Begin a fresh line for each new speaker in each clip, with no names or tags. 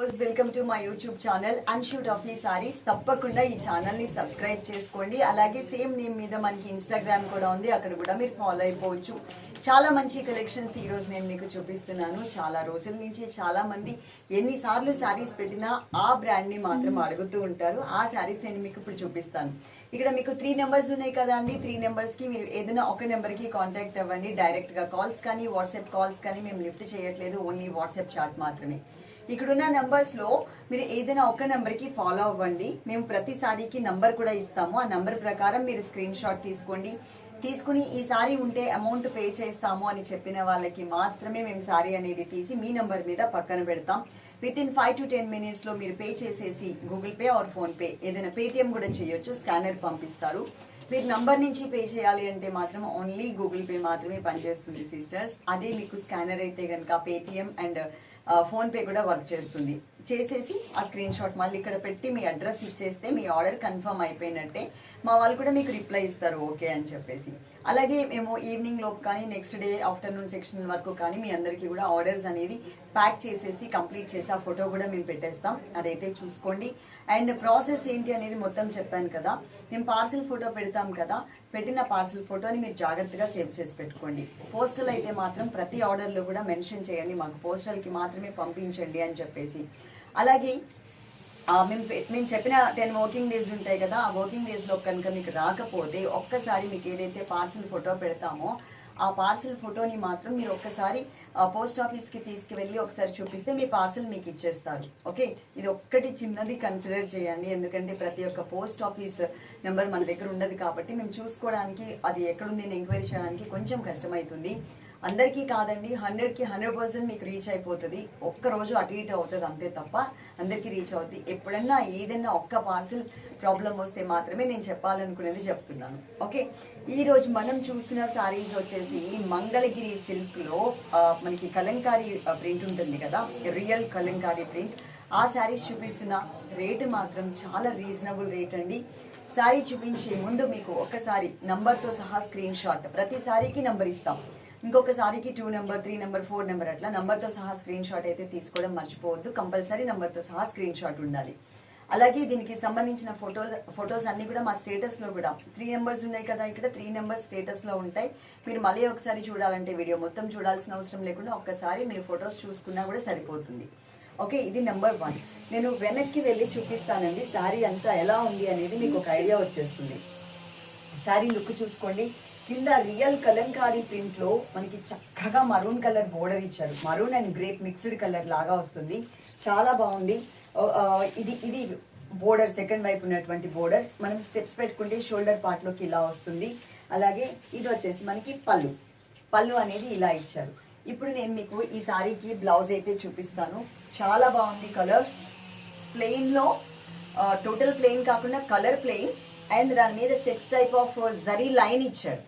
Course welcome to my YouTube channel అన్షూట్ of ఈ సారీస్ తప్పకుండా ఈ ఛానల్ని సబ్స్క్రైబ్ చేసుకోండి. అలాగే సేమ్ నేమ్ మీద మనకి ఇన్స్టాగ్రామ్ కూడా ఉంది. అక్కడ కూడా మీరు ఫాలో అయిపోవచ్చు. చాలా మంచి కలెక్షన్స్ ఈ రోజు నేను మీకు చూపిస్తున్నాను. చాలా రోజుల నుంచి చాలా మంది ఎన్నిసార్లు శారీస్ పెట్టినా ఆ బ్రాండ్ని మాత్రం అడుగుతూ ఉంటారు. ఆ శారీస్ నేను మీకు ఇప్పుడు చూపిస్తాను. ఇక్కడ మీకు త్రీ నెంబర్స్ ఉన్నాయి కదా అండి. త్రీ నెంబర్స్కి మీరు ఏదైనా ఒక నెంబర్కి కాంటాక్ట్ అవ్వండి. డైరెక్ట్గా కాల్స్ కానీ వాట్సాప్ కాల్స్ కానీ మేము లిఫ్ట్ చేయట్లేదు. ఓన్లీ వాట్సాప్ చాట్ మాత్రమే. ఇక్కడున్న నెంబర్స్లో మీరు ఏదైనా ఒక నెంబర్కి ఫాలో అవ్వండి. మేము ప్రతి సారీకి నంబర్ కూడా ఇస్తాము. ఆ నంబర్ ప్రకారం మీరు స్క్రీన్ షాట్ తీసుకోండి. తీసుకుని ఈ సారీ ఉంటే అమౌంట్ పే చేస్తాము అని చెప్పిన వాళ్ళకి మాత్రమే మేము సారీ అనేది తీసి మీ నంబర్ మీద పక్కన పెడతాం. With in five to ten మినిట్స్లో మీరు పే చేసేసి Google pay or PhonePe ఏదైనా పేటిఎం కూడా చేయొచ్చు. స్కానర్ పంపిస్తారు. మీరు నంబర్ నుంచి పే చేయాలి అంటే మాత్రం ఓన్లీ గూగుల్ పే మాత్రమే పనిచేస్తుంది సిస్టర్స్ అదే మీకు స్కానర్ అయితే కనుక పేటిఎం అండ్ ఫోన్ పే కూడా వర్క్ చేస్తుంది. చేసేసి ఆ స్క్రీన్ షాట్ మళ్ళీ ఇక్కడ పెట్టి మీ అడ్రస్ ఇచ్చేస్తే మీ ఆర్డర్ కన్ఫర్మ్ అయిపోయినట్టే మా వాళ్ళు కూడా మీకు రిప్లై ఇస్తారు ఓకే అని చెప్పేసి. అలాగే మేము ఈవినింగ్ లోపు కానీ నెక్స్ట్ డే ఆఫ్టర్నూన్ సెక్షన్ వరకు కానీ మీ అందరికీ కూడా ఆర్డర్స్ అనేది ప్యాక్ చేసేసి కంప్లీట్ చేసి ఆ ఫోటో కూడా మేము పెట్టేస్తాం. అదైతే చూసుకోండి. అండ్ ప్రాసెస్ ఏంటి అనేది మొత్తం చెప్పాను కదా. మేము పార్సిల్ ఫోటో పెడతాం కదా. పెట్టిన పార్సిల్ ఫోటోని మీరు జాగ్రత్తగా సేవ్ చేసి పెట్టుకోండి. పోస్టల్ అయితే మాత్రం ప్రతి ఆర్డర్లో కూడా మెన్షన్ చేయండి. మాకు పోస్టల్కి మాత్రమే పంపించండి అని చెప్పేసి. అలాగే మేము మేము చెప్పిన టెన్ వర్కింగ్ డేస్ ఉంటాయి కదా ఆ వర్కింగ్ డేస్లో కనుక మీకు రాకపోతే ఒక్కసారి మీకు ఏదైతే పార్సిల్ ఫోటో పెడతామో ఆ పార్సిల్ ఫోటోని మాత్రం మీరు ఒక్కసారి పోస్ట్ ఆఫీస్కి తీసుకువెళ్ళి ఒకసారి చూపిస్తే మీ పార్సిల్ మీకు ఇచ్చేస్తారు. ఓకే? ఇది ఒక్కటి చిన్నది కన్సిడర్ చేయండి. ఎందుకంటే ప్రతి ఒక్క పోస్ట్ ఆఫీస్ నెంబర్ మన దగ్గర ఉండదు కాబట్టి మేము చూసుకోవడానికి అది ఎక్కడుంది అని ఎంక్వైరీ చేయడానికి కొంచెం కష్టమవుతుంది. అందరికీ కాదండి హండ్రెడ్కి హండ్రెడ్ పర్సెంట్ మీకు రీచ్ అయిపోతుంది. ఒక్క రోజు అటు ఇటు అవుతుంది అంతే తప్ప అందరికీ రీచ్ అవుతుంది ఎప్పుడన్నా ఏదైనా ఒక్క పార్సిల్ ప్రాబ్లం వస్తే మాత్రమే నేను చెప్పాలనుకునేది చెప్తున్నాను. ఓకే? ఈరోజు మనం చూసిన శారీస్ వచ్చేసి మంగళగిరి సిల్క్లో మనకి కలంకారీ ప్రింట్ ఉంటుంది కదా రియల్ కలంకారీ ప్రింట్. ఆ శారీస్ చూపిస్తున్న రేటు మాత్రం చాలా రీజనబుల్ రేట్ అండి. శారీ చూపించే ముందు మీకు ఒక్కసారి నంబర్తో సహా స్క్రీన్ షాట్. ప్రతి శారీకి నంబర్ ఇస్తాం. ఇంకొకసారికి two number three number four number అట్లా నెంబర్తో సహా స్క్రీన్ షాట్ అయితే తీసుకోవడం మర్చిపోవద్దు. కంపల్సరీ నెంబర్తో సహా స్క్రీన్ షాట్ ఉండాలి. అలాగే దీనికి సంబంధించిన ఫోటో ఫొటోస్ అన్ని కూడా మా స్టేటస్లో కూడా త్రీ నెంబర్స్ ఉన్నాయి కదా ఇక్కడ త్రీ నెంబర్స్ స్టేటస్లో ఉంటాయి. మీరు మళ్ళీ ఒకసారి చూడాలంటే వీడియో మొత్తం చూడాల్సిన అవసరం లేకుండా ఒక్కసారి మీరు ఫొటోస్ చూసుకున్నా కూడా సరిపోతుంది. ఓకే ఇది నెంబర్ వన్ నేను వెనక్కి వెళ్ళి చూపిస్తానండి శారీ అంతా ఎలా ఉంది అనేది మీకు ఒక ఐడియా వచ్చేస్తుంది. శారీ లుక్ చూసుకోండి. కింద రియల్ కలంకారీ ప్రింట్లో మనకి చక్కగా మరూన్ కలర్ బోర్డర్ ఇచ్చారు. Maroon and grape mixed colour లాగా వస్తుంది. చాలా బాగుంది. ఇది ఇది బోర్డర్ సెకండ్ వైపు ఉన్నటువంటి బోర్డర్ మనం స్టెప్స్ పెట్టుకుంటే షోల్డర్ పార్ట్లోకి ఇలా వస్తుంది. అలాగే ఇది వచ్చేసి మనకి పళ్ళు. పళ్ళు అనేది ఇలా ఇచ్చారు. ఇప్పుడు నేను మీకు ఈ సారీకి బ్లౌజ్ అయితే చూపిస్తాను. చాలా బాగుంది కలర్ ప్లెయిన్లో టోటల్ ప్లెయిన్ కాకుండా కలర్ ప్లెయిన్ అండ్ దాని మీద checks type of zari line ఇచ్చారు.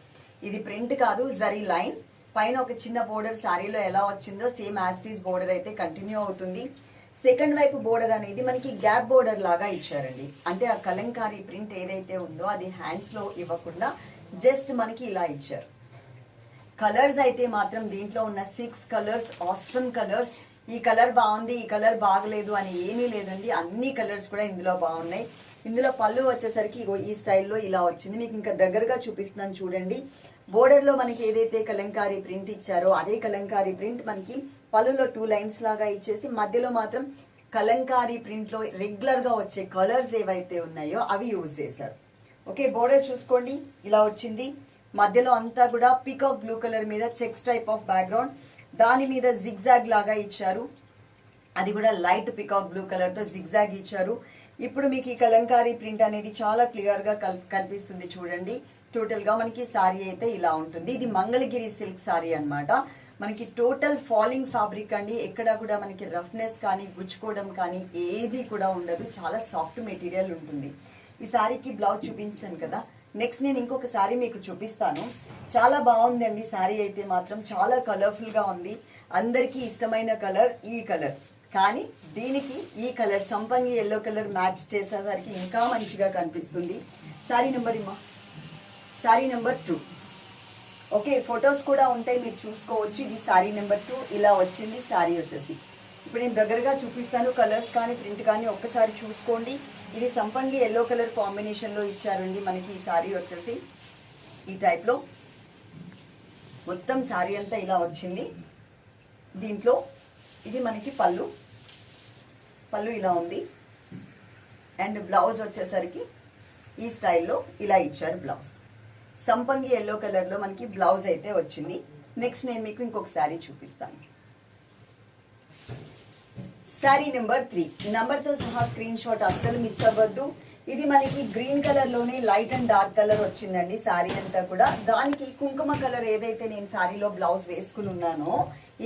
ఇది ప్రింట్ కాదు జరీ లైన్. పైన ఒక చిన్న బోర్డర్ శారీలో ఎలా వచ్చిందో same as it is border అయితే కంటిన్యూ అవుతుంది. సెకండ్ వైపు బోర్డర్ అనేది మనకి గ్యాప్ బోర్డర్ లాగా ఇచ్చారండి. అంటే ఆ కలంకారీ ప్రింట్ ఏదైతే ఉందో అది హ్యాండ్స్లో ఇవ్వకుండా జస్ట్ మనకి ఇలా ఇచ్చారు. కలర్స్ అయితే మాత్రం దీంట్లో ఉన్న సిక్స్ కలర్స్ ఆసమ్ కలర్స్ ఈ కలర్ బాగుంది ఈ కలర్ బాగలేదు అని ఏమీ లేదండి. అన్ని కలర్స్ కూడా ఇందులో బాగున్నాయి. ఇందులో పళ్ళు వచ్చేసరికి ఇగో ఈ స్టైల్లో ఇలా వచ్చింది. మీకు ఇంకా దగ్గరగా చూపిస్తున్నాను చూడండి. బోర్డర్లో మనకి ఏదైతే కలంకారీ ప్రింట్ ఇచ్చారో అదే కలంకారీ ప్రింట్ మనకి పళ్ళులో టూ లైన్స్ లాగా ఇచ్చేసి మధ్యలో మాత్రం కలంకారీ ప్రింట్లో రెగ్యులర్గా వచ్చే కలర్స్ ఏవైతే ఉన్నాయో అవి యూజ్ చేశారు. ఓకే బోర్డర్ చూసుకోండి. ఇలా వచ్చింది. మధ్యలో అంతా కూడా పీకాక్ బ్లూ కలర్ మీద చెక్స్ టైప్ ఆఫ్ బ్యాక్గ్రౌండ్ దాని మీద జిగ్జాగ్ లాగా ఇచ్చారు. అది కూడా లైట్ పికాక్ బ్లూ కలర్తో జిగ్జాగ్ ఇచ్చారు. ఇప్పుడు మీకు ఈ కలంకారీ ప్రింట్ అనేది చాలా క్లియర్గా కల్- కనిపిస్తుంది చూడండి. టోటల్గా మనకి సారీ అయితే ఇలా ఉంటుంది. ఇది మంగళగిరి సిల్క్ సారీ అనమాట మనకి టోటల్ ఫాలింగ్ ఫ్యాబ్రిక్ అండి. ఎక్కడ కూడా మనకి రఫ్నెస్ కానీ గుచ్చుకోవడం కానీ ఏది కూడా ఉండదు. చాలా సాఫ్ట్ మెటీరియల్ ఉంటుంది. ఈ సారీకి బ్లౌజ్ చూపించాను కదా. నెక్స్ట్ నేను ఇంకొక సారీ మీకు చూపిస్తాను. చాలా బాగుందండి సారీ అయితే మాత్రం. చాలా కలర్ఫుల్గా ఉంది. అందరికీ ఇష్టమైన కలర్ ఈ కలర్. కానీ దీనికి ఈ కలర్ సంపంగి ఎల్లో కలర్ మ్యాచ్ చేసేసరికి ఇంకా మంచిగా కనిపిస్తుంది. Sorry number ఇమ్మా. Sari number two. Okay photos కూడా ఉంటాయి మీరు చూసుకోవచ్చు. ఇది శారీ నెంబర్ టూ ఇలా వచ్చింది శారీ వచ్చేసి. ఇప్పుడు నేను దగ్గరగా చూపిస్తాను కలర్స్ కానీ ప్రింట్ కానీ ఒక్కసారి చూసుకోండి. ఇది సంపంగి ఎల్లో కలర్ కాంబినేషన్లో ఇచ్చారండి మనకి ఈ శారీ వచ్చేసి. ఈ టైప్లో మొత్తం శారీ అంతా ఇలా వచ్చింది. దీంట్లో ఇది మనకి పళ్ళు. పళ్ళు ఇలా ఉంది. అండ్ బ్లౌజ్ వచ్చేసరికి ఈ స్టైల్లో ఇలా ఇచ్చారు బ్లౌజ్. సంపంగి ఎల్లో కలర్లో మనకి బ్లౌజ్ అయితే వచ్చింది. నెక్స్ట్ నేను మీకు ఇంకొక శారీ చూపిస్తాను. శారీ నెంబర్ త్రీ తో సహా స్క్రీన్ షాట్ అస్సలు మిస్ అవ్వద్దు. ఇది మనకి గ్రీన్ కలర్లోనే లైట్ అండ్ డార్క్ కలర్ వచ్చిందండి శారీ అంతా కూడా. దానికి కుంకుమ కలర్ ఏదైతే నేను శారీలో బ్లౌజ్ వేసుకుని ఉన్నానో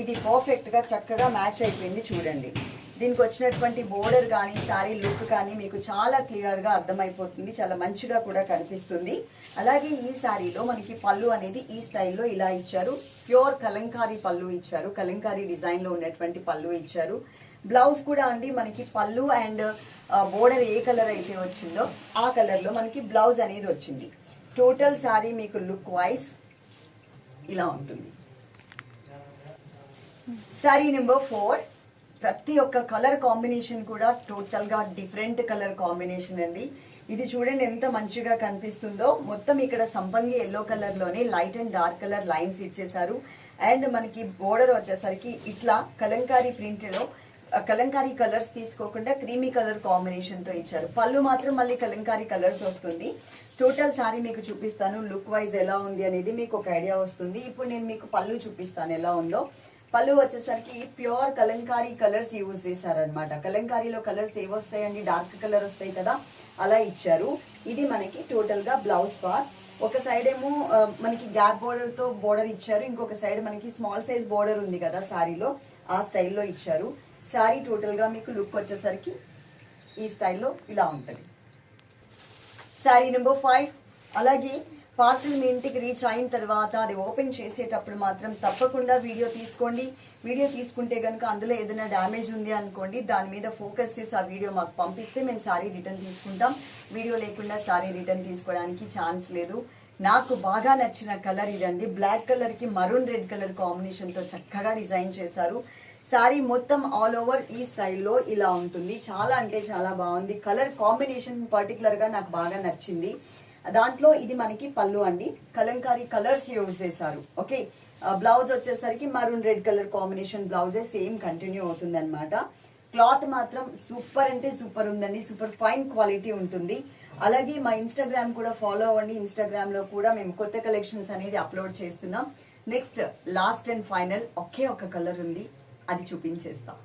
ఇది పర్ఫెక్ట్గా చక్కగా మ్యాచ్ అయిపోయింది చూడండి. దీనికి వచ్చినటువంటి బోర్డర్ కానీ శారీ లుక్ కానీ మీకు చాలా క్లియర్గా అర్థమైపోతుంది. చాలా మంచిగా కూడా కనిపిస్తుంది. అలాగే ఈ శారీలో మనకి పళ్ళు అనేది ఈ స్టైల్లో ఇలా ఇచ్చారు. ప్యూర్ కలంకారీ పళ్ళు ఇచ్చారు. కలంకారీ డిజైన్లో ఉన్నటువంటి పళ్ళు ఇచ్చారు. బ్లౌజ్ కూడా అండి మనకి పళ్ళు అండ్ బోర్డర్ ఏ కలర్ అయితే వచ్చిందో ఆ కలర్లో మనకి బ్లౌజ్ అనేది వచ్చింది. టోటల్ శారీ మీకు లుక్ వైజ్ ఇలా ఉంటుంది. Sari number four. ప్రతి ఒక్క కలర్ కాంబినేషన్ కూడా టోటల్గా డిఫరెంట్ కలర్ కాంబినేషన్ అండి. ఇది చూడండి ఎంత మంచిగా కనిపిస్తుందో. మొత్తం ఇక్కడ సంపంగి ఎల్లో కలర్లోనే light and dark colour lines ఇచ్చేసారు అండ్ మనకి బోర్డర్ వచ్చేసరికి ఇట్లా కలంకారీ ప్రింట్లో కలంకారీ కలర్స్ తీసుకోకుండా క్రీమీ కలర్ కాంబినేషన్తో ఇచ్చారు. పళ్ళు మాత్రం మళ్ళీ కలంకారీ కలర్స్ వస్తుంది. టోటల్ సారీ మీకు చూపిస్తాను. లుక్ వైజ్ ఎలా ఉంది అనేది మీకు ఒక ఐడియా వస్తుంది. ఇప్పుడు నేను మీకు పళ్ళు చూపిస్తాను ఎలా ఉందో. పళ్ళు వచ్చేసరికి ప్యూర్ కలంకారీ కలర్స్ యూజ్ చేశారనమాట కలంకారీలో కలర్స్ ఏవొస్తాయండి డార్క్ కలర్ వస్తాయి కదా అలా ఇచ్చారు. ఇది మనకి టోటల్గా బ్లౌజ్ పార్ట్ ఒక సైడ్ ఏమో మనకి గ్యాప్ బోర్డర్తో బోర్డర్ ఇచ్చారు. ఇంకొక సైడ్ మనకి స్మాల్ సైజ్ బోర్డర్ ఉంది కదా శారీలో ఆ స్టైల్లో ఇచ్చారు. శారీ టోటల్గా మీకు లుక్ వచ్చేసరికి ఈ స్టైల్లో ఇలా ఉంటుంది. శారీ నెంబర్ ఫైవ్ అలాగే పార్సిల్ మీ ఇంటికి రీచ్ అయిన తర్వాత అది ఓపెన్ చేసేటప్పుడు మాత్రం తప్పకుండా వీడియో తీసుకోండి. వీడియో తీసుకుంటే కనుక అందులో ఏదైనా డ్యామేజ్ ఉంది అనుకోండి దాని మీద ఫోకస్ చేసి ఆ వీడియో మాకు పంపిస్తే మేము సారీ రిటర్న్ తీసుకుంటాం. వీడియో లేకుండా సారీ రిటర్న్ తీసుకోవడానికి ఛాన్స్ లేదు. నాకు బాగా నచ్చిన కలర్ ఇదండి. బ్లాక్ కలర్కి మరూన్ రెడ్ కలర్ కాంబినేషన్తో చక్కగా డిజైన్ చేశారు. శారీ మొత్తం ఆల్ ఓవర్ ఈ స్టైల్లో ఇలా ఉంటుంది. చాలా అంటే చాలా బాగుంది. కలర్ కాంబినేషన్ పర్టికులర్గా నాకు బాగా నచ్చింది. దాంట్లో ఇది మనకి పళ్ళు అండి. కలంకారీ కలర్స్ యూజ్ చేశారు. ఓకే? బ్లౌజ్ వచ్చేసరికి మరూన్ రెడ్ కలర్ కాంబినేషన్ బ్లౌజే సేమ్ కంటిన్యూ అవుతుంది అనమాట క్లాత్ మాత్రం సూపర్ అంటే సూపర్ ఉందండి. సూపర్ ఫైన్ క్వాలిటీ ఉంటుంది. అలాగే మా ఇన్స్టాగ్రామ్ కూడా ఫాలో అవ్వండి. ఇన్స్టాగ్రామ్లో కూడా మేము కొత్త కలెక్షన్స్ అనేది అప్లోడ్ చేస్తున్నాం. నెక్స్ట్ లాస్ట్ అండ్ ఫైనల్ ఒకే ఒక కలర్ ఉంది. అది చూపించేస్తాం.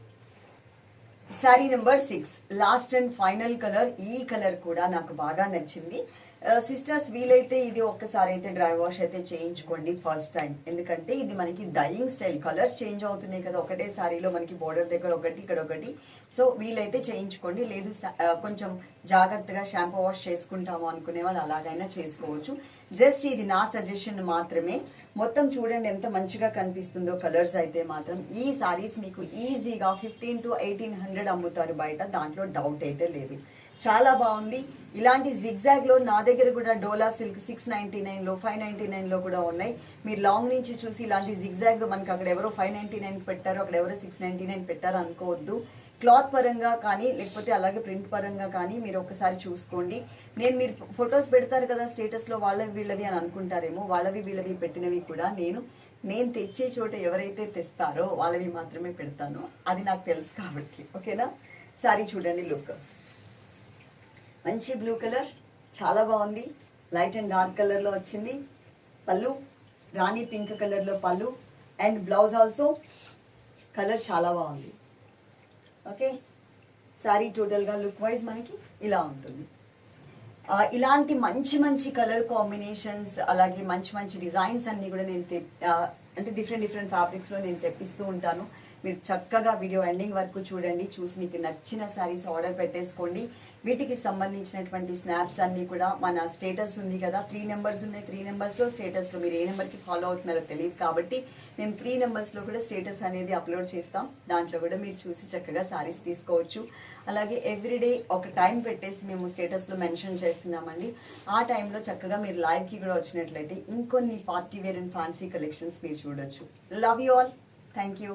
Sari number six. Last and final colour ఈ కలర్ కూడా నాకు బాగా నచ్చింది. Uh, సిస్టర్స్ వీలైతే ఇది ఒక్కసారి అయితే డ్రై వాష్ అయితే చేయించుకోండి ఫస్ట్ టైం ఎందుకంటే ఇది మనకి డైయింగ్ స్టైల్ కలర్స్ చేంజ్ అవుతున్నాయి కదా. ఒకటే సారీలో మనకి బోర్డర్ దగ్గర ఒకటి ఇక్కడ ఒకటి. సో వీలైతే చేయించుకోండి. లేదు uh, కొంచెం జాగ్రత్తగా షాంపూ వాష్ చేసుకుంటాము అనుకునే వాళ్ళు అలాగైనా చేసుకోవచ్చు. జస్ట్ ఇది నా సజెషన్ మాత్రమే. మొత్తం చూడండి ఎంత మంచిగా కనిపిస్తుందో కలర్స్ అయితే మాత్రం. ఈ సారీస్ మీకు ఈజీగా ఫిఫ్టీన్ టు ఎయిటీన్ హండ్రెడ్ అమ్ముతారు బయట. దాంట్లో డౌట్ అయితే లేదు. చాలా బాగుంది. ఇలాంటి జిగ్జాగ్లో నా దగ్గర కూడా డోలా సిల్క్ సిక్స్ నైన్టీ నైన్లో ఫైవ్ నైన్టీ నైన్లో కూడా ఉన్నాయి. మీరు లాంగ్ నుంచి చూసి ఇలాంటి జిగ్జాగ్ మనకి అక్కడ ఎవరో ఫైవ్ నైన్టీ నైన్ పెట్టారు అక్కడ ఎవరో సిక్స్ నైన్టీ నైన్ పెట్టారు అనుకోవద్దు. క్లాత్ పరంగా కానీ లేకపోతే అలాగే ప్రింట్ పరంగా కానీ మీరు ఒకసారి చూసుకోండి. నేను మీరు ఫొటోస్ పెడతారు కదా స్టేటస్లో వాళ్ళవి వీళ్ళవి అని అనుకుంటారేమో వాళ్ళవి వీళ్ళవి పెట్టినవి కూడా నేను నేను తెచ్చే చోట ఎవరైతే తెస్తారో వాళ్ళవి మాత్రమే పెడతాను. అది నాకు తెలుసు కాబట్టి ఓకేనా? సారీ చూడండి లుక్. మంచి బ్లూ కలర్ చాలా బాగుంది. లైట్ అండ్ డార్క్ కలర్లో వచ్చింది. పళ్ళు రాణి పింక్ కలర్లో పళ్ళు. అండ్ బ్లౌజ్ ఆల్సో కలర్ చాలా బాగుంది. ఓకే శారీ టోటల్గా లుక్ వైజ్ మనకి ఇలా ఉంటుంది. ఇలాంటి మంచి మంచి కలర్ కాంబినేషన్స్ అలాగే మంచి మంచి డిజైన్స్ అన్నీ కూడా నేను అంటే డిఫరెంట్ డిఫరెంట్ ఫ్యాబ్రిక్స్లో నేను తెప్పిస్తూ ఉంటాను. మీరు చక్కగా వీడియో ఎండింగ్ వరకు చూడండి. చూసి మీకు నచ్చిన శారీస్ ఆర్డర్ పెట్టేసుకోండి. వీటికి సంబంధించినటువంటి స్నాప్స్ అన్నీ కూడా మన స్టేటస్ ఉంది కదా. త్రీ నెంబర్స్ ఉన్నాయి. త్రీ నెంబర్స్లో స్టేటస్లో మీరు ఏ నెంబర్కి ఫాలో అవుతున్నారో తెలియదు కాబట్టి మేము త్రీ నెంబర్స్లో కూడా స్టేటస్ అనేది అప్లోడ్ చేస్తాం. దాంట్లో కూడా మీరు చూసి చక్కగా శారీస్ తీసుకోవచ్చు. అలాగే ఎవ్రీడే ఒక టైం పెట్టేసి మేము స్టేటస్లో మెన్షన్ చేస్తున్నామండి. ఆ టైంలో చక్కగా మీరు లైవ్కి కూడా వచ్చినట్లయితే ఇంకొన్ని party wear and fancy collections మీరు చూడొచ్చు. Love you all thank you